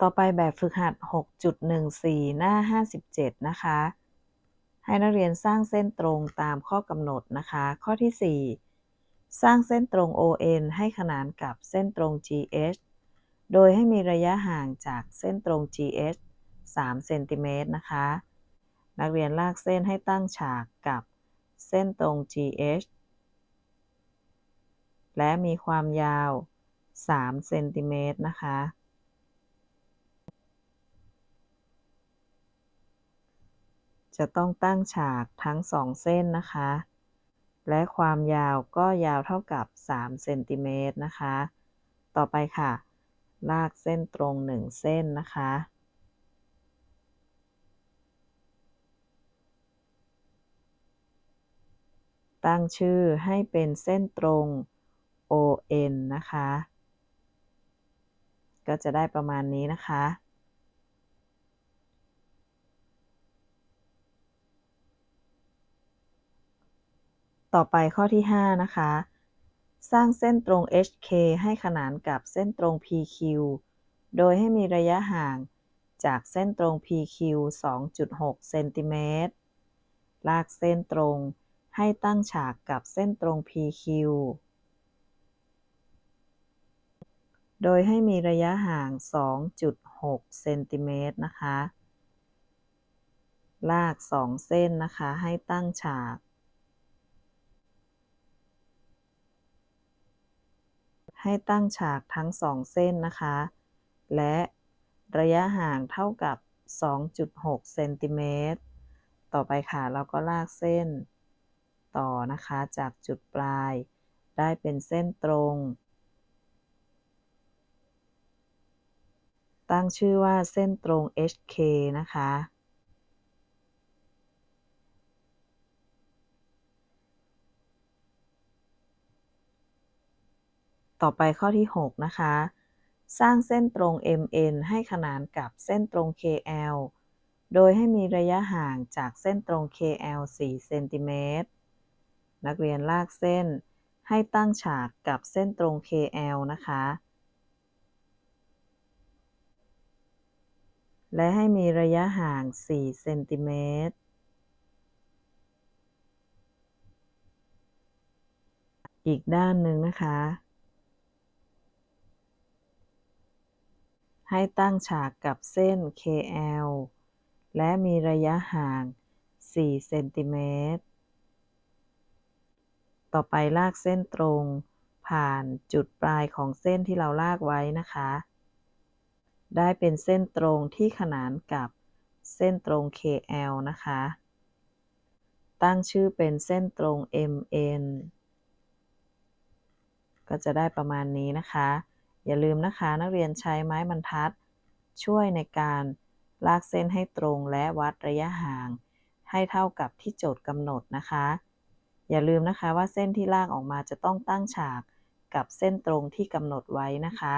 ต่อไปแบบฝึกหัด 6.14 หน้า 57 นะคะ ให้นักเรียนสร้างเส้นตรงตามข้อกำหนดนะคะ ข้อที่ 4 สร้างเส้นตรง ON ให้ขนานกับเส้นตรง GH โดยให้มีระยะห่างจากเส้นตรง GH 3เซนติเมตรนะคะ นักเรียนลากเส้นให้ตั้งฉากกับเส้นตรง GH และมีความยาว3เซนติเมตรนะคะ จะต้องตั้งฉากทั้ง2เส้นนะคะ และความยาวก็ยาวเท่ากับ3เซนติเมตรนะคะ ต่อไปค่ะ ลากเส้นตรง 1 เส้นนะคะ ตั้งชื่อให้เป็นเส้นตรง ON นะคะ ก็จะได้ประมาณนี้นะคะ ต่อไปข้อที่ 5 นะคะ สร้างเส้นตรง HK ให้ขนานกับเส้นตรง PQ โดยให้มีระยะห่างจากเส้นตรง PQ 2.6 เซนติเมตร ลากเส้นตรงให้ตั้งฉากกับเส้นตรง PQ โดยให้มีระยะห่าง 2.6 เซนติเมตรนะคะ ลาก 2 เส้นนะคะ ให้ตั้งฉาก ให้ตั้งฉากทั้ง2เส้นนะคะ และระยะห่างเท่ากับ 2.6เซนติเมตร ต่อไปค่ะ เราก็ลากเส้น ต่อนะคะ จากจุดปลาย ได้เป็นเส้นตรง ตั้งชื่อว่าเส้นตรง HK นะคะ ต่อไปข้อที่ 6 นะคะ สร้างเส้นตรง MN ให้ขนานกับเส้นตรง KL โดยให้มีระยะห่างจากเส้นตรง KL 4เซนติเมตร นักเรียนลากเส้นให้ตั้งฉากกับเส้นตรง KL นะคะ และให้มีระยะห่าง 4 เซนติเมตร อีกด้านหนึ่งนะคะ ให้ตั้งฉากกับเส้น KL และมีระยะห่าง 4 เซนติเมตร ต่อไปลากเส้นตรง ผ่านจุดปลายของเส้นที่เราลากไว้นะคะ ได้เป็นเส้นตรงที่ขนานกับเส้นตรง KL นะคะ ตั้งชื่อเป็นเส้นตรง MN ก็จะได้ประมาณนี้นะคะ อย่าลืมนะคะนักเรียนใช้ไม้บรรทัด ช่วยในการลากเส้นให้ตรงและวัดระยะห่าง ให้เท่ากับที่โจทย์กำหนดนะคะ อย่าลืมนะคะว่าเส้นที่ลากออกมาจะต้องตั้งฉากกับเส้นตรงที่กำหนดไว้นะคะ